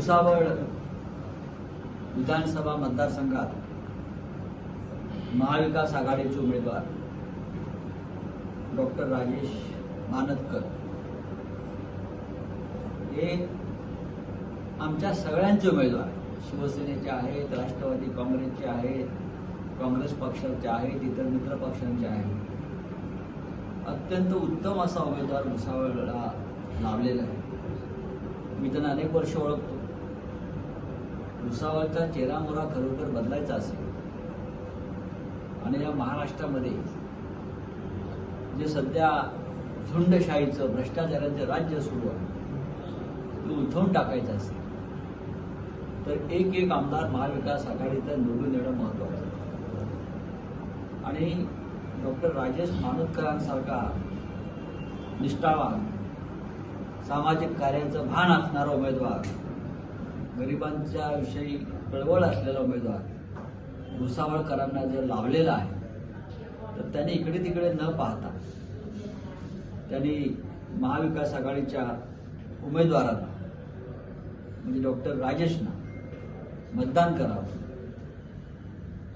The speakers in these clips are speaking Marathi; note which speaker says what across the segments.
Speaker 1: भुसावळ विधानसभा मतदारसंघात महाविकास आघाडीचे उमेदवार डॉक्टर राजेश मानतकर. हे आमच्या सगळ्यांचे उमेदवार शिवसेनेचे आहेत राष्ट्रवादी काँग्रेसचे आहेत काँग्रेस पक्षाचे आहेत इतर मित्र पक्षांचे आहेत. अत्यंत उत्तम असा उमेदवार भुसावळला लावलेला आहे. मी त्यांना अनेक वर्ष ओळखतो. भुसावळचा चेहरामोरा खरोखर बदलायचा असेल आणि या महाराष्ट्रामध्ये जे सध्या झुंडशाहीचं भ्रष्टाचाराचं राज्य सुरू आहे ते उलथवून टाकायचं असेल तर एक एक आमदार महाविकास आघाडीचा निवडून येणं महत्वाचं आहे. आणि डॉक्टर राजेश मानोतकरांसारखा निष्ठावान सामाजिक कार्याचं भान असणारा उमेदवार गरिबांच्या विषयी कळवळ असलेला उमेदवार भुसावळकरांना जर लावलेला आहे तर त्यांनी इकडे तिकडे न पाहता त्यांनी महाविकास आघाडीच्या उमेदवारांना म्हणजे डॉक्टर राजेशना मतदान करावं.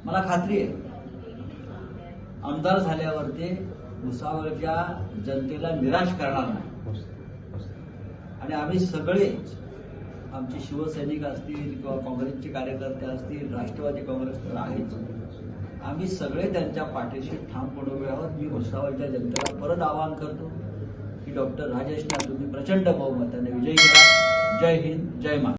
Speaker 1: मला खात्री आहे आमदार झाल्यावर ते भुसावळच्या जनतेला निराश करणार नाही. आणि आम्ही सगळेच आमचे शिवसैनिक असतील किंवा काँग्रेसचे कार्यकर्ते असतील राष्ट्रवादी काँग्रेस तर आहेच. आम्ही सगळे त्यांच्या पाठीशी ठामपणे उभे आहोत. मी भुसावळच्या जनतेला परत आवाहन करतो की डॉक्टर राजेशना तुम्ही प्रचंड बहुमताने विजयी करा. जय हिंद जय महाराष्ट्र.